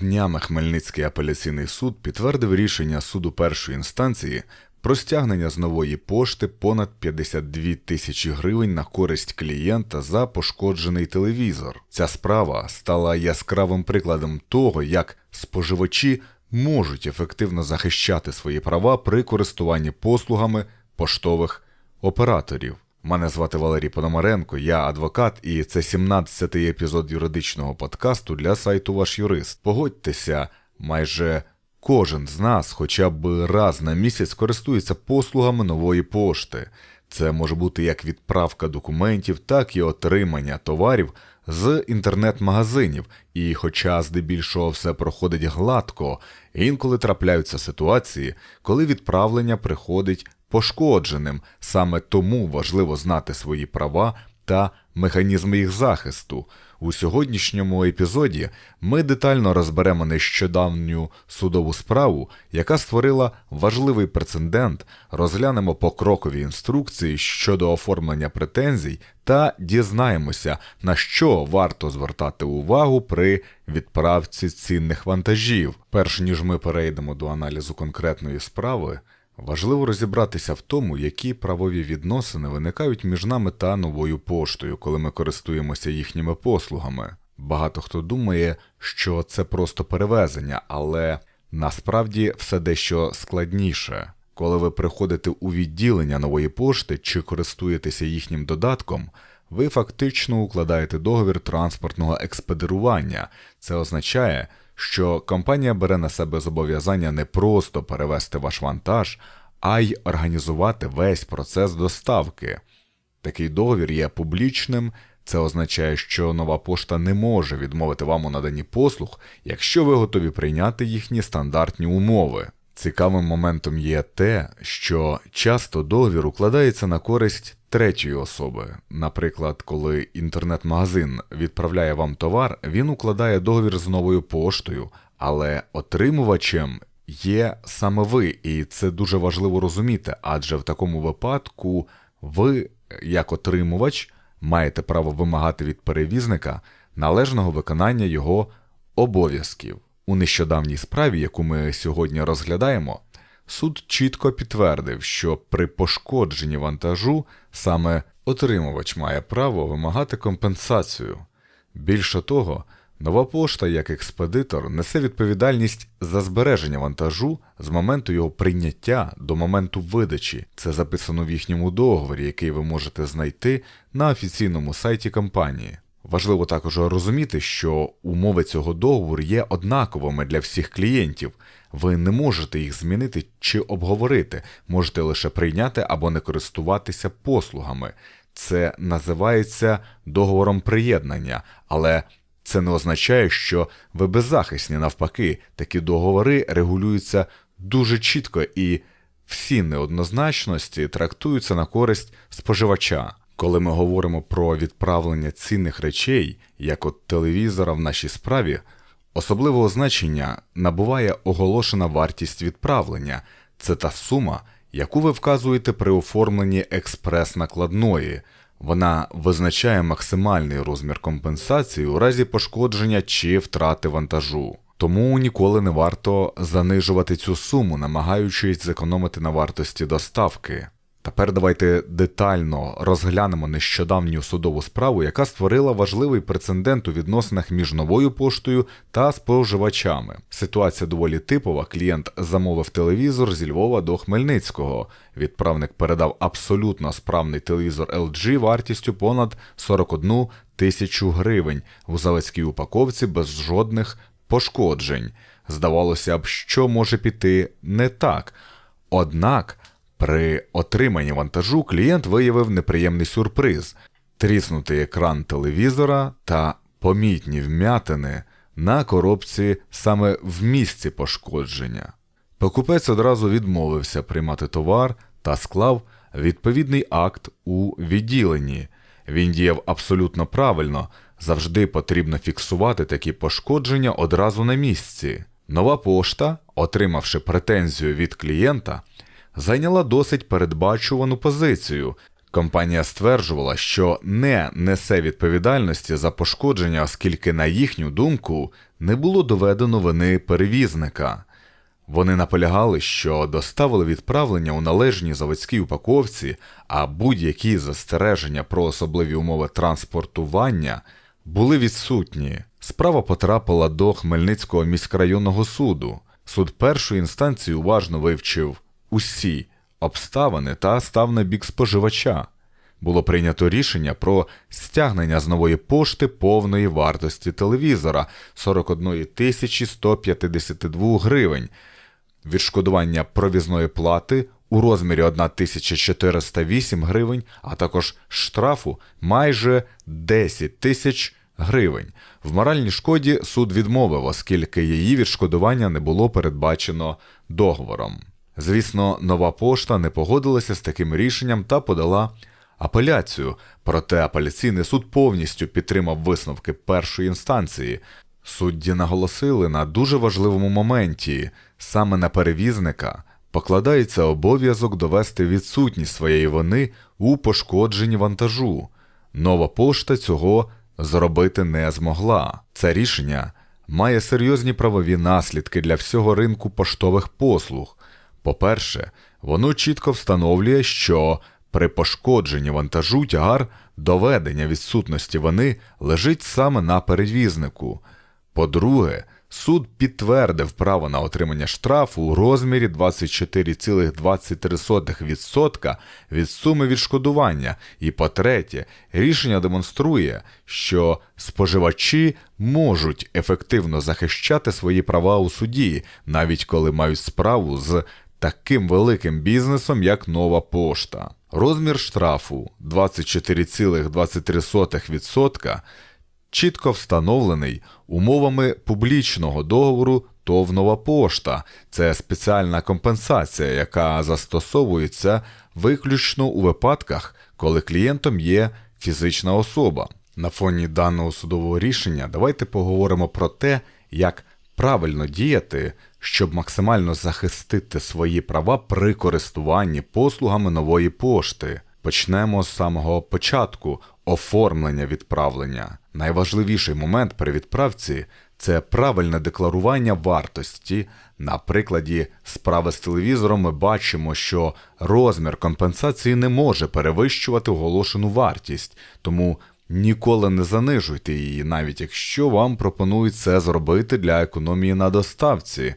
Днями Хмельницький апеляційний суд підтвердив рішення суду першої інстанції про стягнення з нової пошти понад 52 тисячі гривень на користь клієнта за пошкоджений телевізор. Ця справа стала яскравим прикладом того, як споживачі можуть ефективно захищати свої права при користуванні послугами поштових операторів. Мене звати Валерій Пономаренко, я адвокат, і це 17-й епізод юридичного подкасту для сайту Ваш Юрист. Погодьтеся, майже кожен з нас хоча б раз на місяць користується послугами нової пошти. Це може бути як відправка документів, так і отримання товарів з інтернет-магазинів. І хоча здебільшого все проходить гладко, інколи трапляються ситуації, коли відправлення приходить пошкодженим. Саме тому важливо знати свої права та механізми їх захисту. У сьогоднішньому епізоді ми детально розберемо нещодавню судову справу, яка створила важливий прецедент, розглянемо покрокові інструкції щодо оформлення претензій та дізнаємося, на що варто звертати увагу при відправці цінних вантажів. Перш ніж ми перейдемо до аналізу конкретної справи. Важливо розібратися в тому, які правові відносини виникають між нами та новою поштою, коли ми користуємося їхніми послугами. Багато хто думає, що це просто перевезення, але насправді все дещо складніше. Коли ви приходите у відділення нової пошти чи користуєтеся їхнім додатком, ви фактично укладаєте договір транспортного експедирування. Це означає, що компанія бере на себе зобов'язання не просто перевести ваш вантаж, а й організувати весь процес доставки. Такий договір є публічним. Це означає, що нова пошта не може відмовити вам у наданні послуг, якщо ви готові прийняти їхні стандартні умови. Цікавим моментом є те, що часто договір укладається на користь третьої особи. Наприклад, коли інтернет-магазин відправляє вам товар, він укладає договір з новою поштою, але отримувачем є саме ви, і це дуже важливо розуміти, адже в такому випадку ви, як отримувач, маєте право вимагати від перевізника належного виконання його обов'язків. У нещодавній справі, яку ми сьогодні розглядаємо, суд чітко підтвердив, що при пошкодженні вантажу саме отримувач має право вимагати компенсацію. Більше того, нова пошта як експедитор несе відповідальність за збереження вантажу з моменту його прийняття до моменту видачі. Це записано в їхньому договорі, який ви можете знайти на офіційному сайті компанії. Важливо також розуміти, що умови цього договору є однаковими для всіх клієнтів. Ви не можете їх змінити чи обговорити, можете лише прийняти або не користуватися послугами. Це називається договором приєднання, але це не означає, що ви беззахисні. Навпаки, такі договори регулюються дуже чітко і всі неоднозначності трактуються на користь споживача. Коли ми говоримо про відправлення цінних речей, як от телевізора в нашій справі, особливого значення набуває оголошена вартість відправлення це та сума, яку ви вказуєте при оформленні експрес-накладної. Вона визначає максимальний розмір компенсації у разі пошкодження чи втрати вантажу. Тому ніколи не варто занижувати цю суму, намагаючись зекономити на вартості доставки. Тепер давайте детально розглянемо нещодавню судову справу, яка створила важливий прецедент у відносинах між новою поштою та споживачами. Ситуація доволі типова. Клієнт замовив телевізор зі Львова до Хмельницького. Відправник передав абсолютно справний телевізор LG вартістю понад 41 тисячу гривень в заводській упаковці без жодних пошкоджень. Здавалося б, що може піти не так. Однак. При отриманні вантажу клієнт виявив неприємний сюрприз: тріснутий екран телевізора та помітні вм'ятини на коробці саме в місці пошкодження. Покупець одразу відмовився приймати товар та склав відповідний акт у відділенні. Він діяв абсолютно правильно, завжди потрібно фіксувати такі пошкодження одразу на місці. Нова пошта, отримавши претензію від клієнта, зайняла досить передбачувану позицію. Компанія стверджувала, що не несе відповідальності за пошкодження, оскільки, на їхню думку, не було доведено вини перевізника. Вони наполягали, що доставили відправлення у належній заводській упаковці, а будь-які застереження про особливі умови транспортування були відсутні. Справа потрапила до Хмельницького міськрайонного суду. Суд першої інстанції уважно вивчив усі обставини та став на бік споживача. Було прийнято рішення про стягнення з нової пошти повної вартості телевізора 41 тисячі 152 гривень, відшкодування провізної плати у розмірі 1408 гривень, а також штрафу майже 10 тисяч гривень. В моральній шкоді суд відмовив, оскільки її відшкодування не було передбачено договором. Звісно, нова пошта не погодилася з таким рішенням та подала апеляцію, проте апеляційний суд повністю підтримав висновки першої інстанції. Судді наголосили на дуже важливому моменті саме на перевізника покладається обов'язок довести відсутність своєї вини у пошкодженні вантажу. Нова пошта цього зробити не змогла. Це рішення має серйозні правові наслідки для всього ринку поштових послуг. По-перше, воно чітко встановлює, що при пошкодженні вантажу тягар доведення відсутності вини лежить саме на перевізнику. По-друге, суд підтвердив право на отримання штрафу у розмірі 24,23% від суми відшкодування. І по-третє, рішення демонструє, що споживачі можуть ефективно захищати свої права у суді, навіть коли мають справу з таким великим бізнесом, як нова пошта. Розмір штрафу 24,23% чітко встановлений умовами публічного договору ТОВ «Нова пошта. Це спеціальна компенсація, яка застосовується виключно у випадках, коли клієнтом є фізична особа. На фоні даного судового рішення давайте поговоримо про те, як правильно діяти, щоб максимально захистити свої права при користуванні послугами нової пошти. Почнемо з самого початку оформлення відправлення. Найважливіший момент при відправці це правильне декларування вартості. На прикладі справи з телевізором ми бачимо, що розмір компенсації не може перевищувати оголошену вартість, тому ніколи не занижуйте її, навіть якщо вам пропонують це зробити для економії на доставці.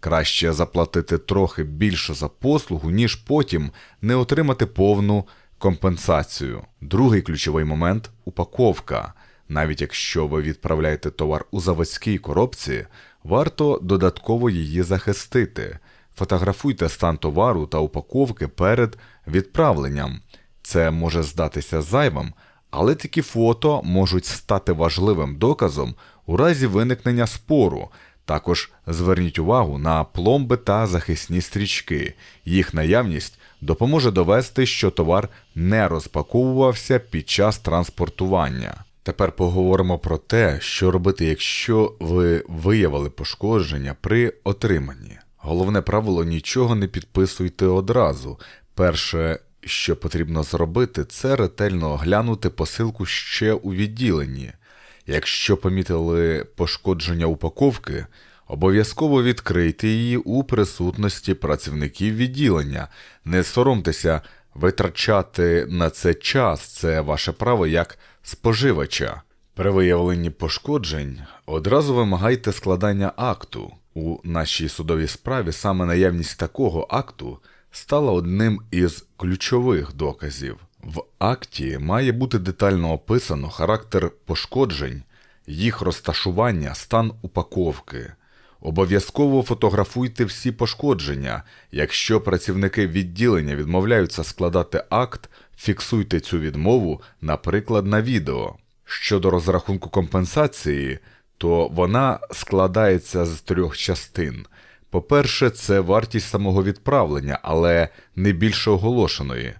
Краще заплатити трохи більше за послугу, ніж потім не отримати повну компенсацію. Другий ключовий момент упаковка. Навіть якщо ви відправляєте товар у заводській коробці, варто додатково її захистити. Фотографуйте стан товару та упаковки перед відправленням. Це може здатися зайвим, але такі фото можуть стати важливим доказом у разі виникнення спору. Також зверніть увагу на пломби та захисні стрічки. Їх наявність допоможе довести, що товар не розпаковувався під час транспортування. Тепер поговоримо про те, що робити, якщо ви виявили пошкодження при отриманні. Головне правило нічого не підписуйте одразу. Перше, що потрібно зробити, це ретельно оглянути посилку ще у відділенні. Якщо помітили пошкодження упаковки, обов'язково відкрийте її у присутності працівників відділення. Не соромтеся витрачати на це час, це ваше право як споживача. При виявленні пошкоджень одразу вимагайте складання акту. У нашій судовій справі саме наявність такого акту стала одним із ключових доказів. В акті має бути детально описано характер пошкоджень, їх розташування, стан упаковки. Обов'язково фотографуйте всі пошкодження. Якщо працівники відділення відмовляються складати акт, фіксуйте цю відмову, наприклад, на відео. Щодо розрахунку компенсації, то вона складається з трьох частин. По-перше, це вартість самого відправлення, але не більше оголошеної.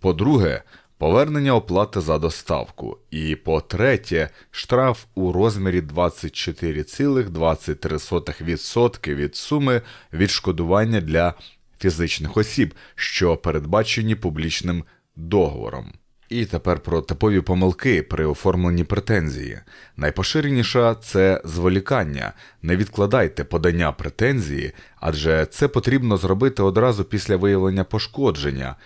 По-друге, повернення оплати за доставку. І по-третє, штраф у розмірі 24,23% від суми відшкодування для фізичних осіб, що передбачені публічним договором. І тепер про типові помилки при оформленні претензії. Найпоширеніша це зволікання. Не відкладайте подання претензії, адже це потрібно зробити одразу після виявлення пошкодження.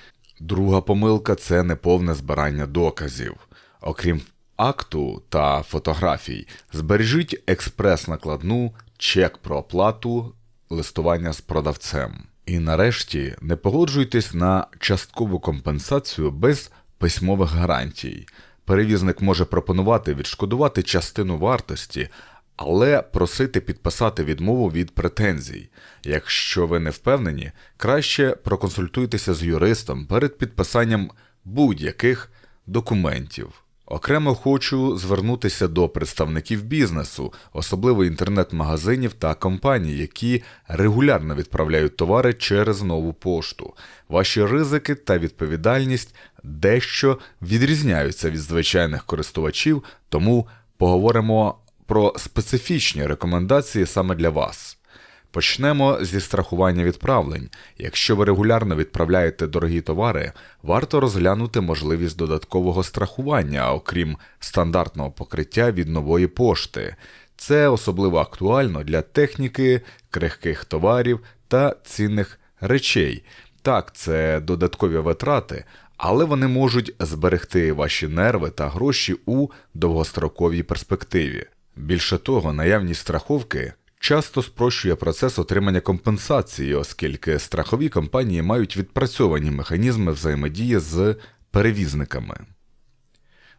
Друга помилка це неповне збирання доказів. Окрім акту та фотографій, збережіть експрес-накладну, чек про оплату, листування з продавцем. І нарешті не погоджуйтесь на часткову компенсацію без письмових гарантій. Перевізник може пропонувати відшкодувати частину вартості, але просити підписати відмову від претензій. Якщо ви не впевнені, краще проконсультуйтеся з юристом перед підписанням будь-яких документів. Окремо хочу звернутися до представників бізнесу, особливо інтернет-магазинів та компаній, які регулярно відправляють товари через нову пошту. Ваші ризики та відповідальність дещо відрізняються від звичайних користувачів, тому поговоримо про специфічні рекомендації саме для вас. Почнемо зі страхування відправлень. Якщо ви регулярно відправляєте дорогі товари, варто розглянути можливість додаткового страхування, окрім стандартного покриття від нової пошти. Це особливо актуально для техніки, крихких товарів та цінних речей. Так, це додаткові витрати, але вони можуть зберегти ваші нерви та гроші у довгостроковій перспективі. Більше того, наявність страховки часто спрощує процес отримання компенсації, оскільки страхові компанії мають відпрацьовані механізми взаємодії з перевізниками.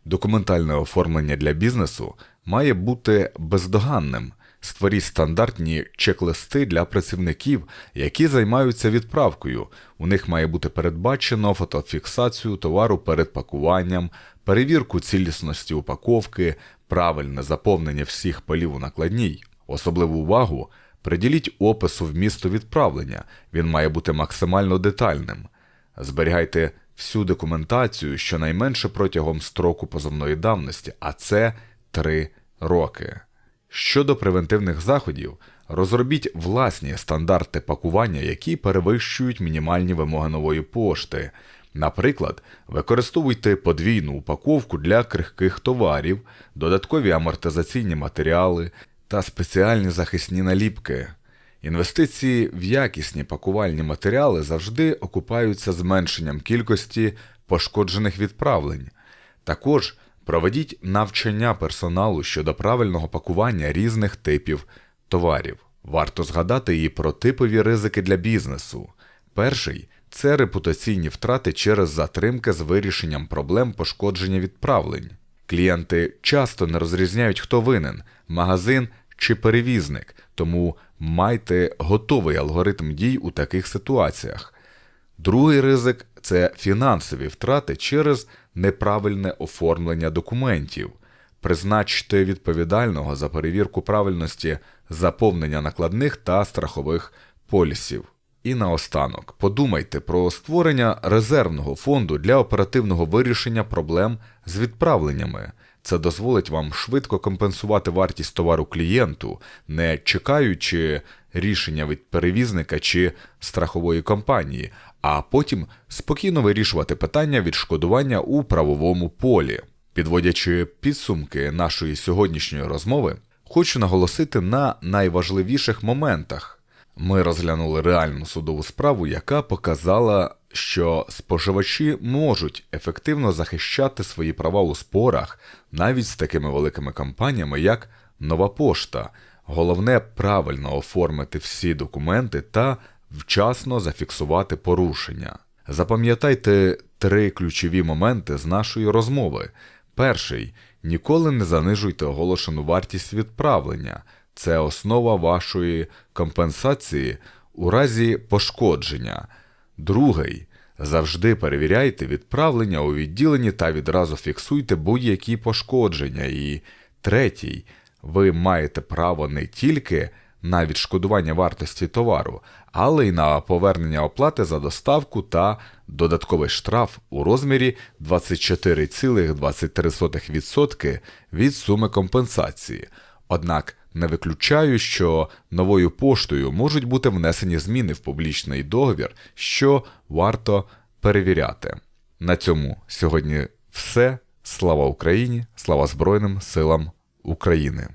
Документальне оформлення для бізнесу має бути бездоганним. Створіть стандартні чек-листи для працівників, які займаються відправкою. У них має бути передбачено фотофіксацію товару перед пакуванням, перевірку цілісності упаковки, правильне заповнення всіх полів у накладній. Особливу увагу приділіть опису вмісту відправлення, він має бути максимально детальним. Зберігайте всю документацію щонайменше протягом строку позовної давності, а це 3 роки. Щодо превентивних заходів, розробіть власні стандарти пакування, які перевищують мінімальні вимоги нової пошти. Наприклад, використовуйте подвійну упаковку для крихких товарів, додаткові амортизаційні матеріали та спеціальні захисні наліпки. Інвестиції в якісні пакувальні матеріали завжди окупаються зменшенням кількості пошкоджених відправлень. Також проведіть навчання персоналу щодо правильного пакування різних типів товарів. Варто згадати і про типові ризики для бізнесу. Перший це репутаційні втрати через затримки з вирішенням проблем пошкодження відправлень. Клієнти часто не розрізняють, хто винен магазин чи перевізник, тому майте готовий алгоритм дій у таких ситуаціях. Другий ризик це фінансові втрати через неправильне оформлення документів. Призначте відповідального за перевірку правильності заповнення накладних та страхових полісів. І наостанок подумайте про створення резервного фонду для оперативного вирішення проблем з відправленнями. Це дозволить вам швидко компенсувати вартість товару клієнту, не чекаючи рішення від перевізника чи страхової компанії, а потім спокійно вирішувати питання відшкодування у правовому полі. Підводячи підсумки нашої сьогоднішньої розмови, хочу наголосити на найважливіших моментах. Ми розглянули реальну судову справу, яка показала, що споживачі можуть ефективно захищати свої права у спорах навіть з такими великими компаніями, як Нова Пошта. Головне правильно оформити всі документи та вчасно зафіксувати порушення. Запам'ятайте три ключові моменти з нашої розмови. Перший ніколи не занижуйте оголошену вартість відправлення. Це основа вашої компенсації у разі пошкодження. Другий. Завжди перевіряйте відправлення у відділенні та відразу фіксуйте будь-які пошкодження. І третій. Ви маєте право не тільки на відшкодування вартості товару, але й на повернення оплати за доставку та додатковий штраф у розмірі 24,23% від суми компенсації. Однак не виключаю, що новою поштою можуть бути внесені зміни в публічний договір, що варто перевіряти. На цьому сьогодні все. Слава Україні! Слава Збройним силам України!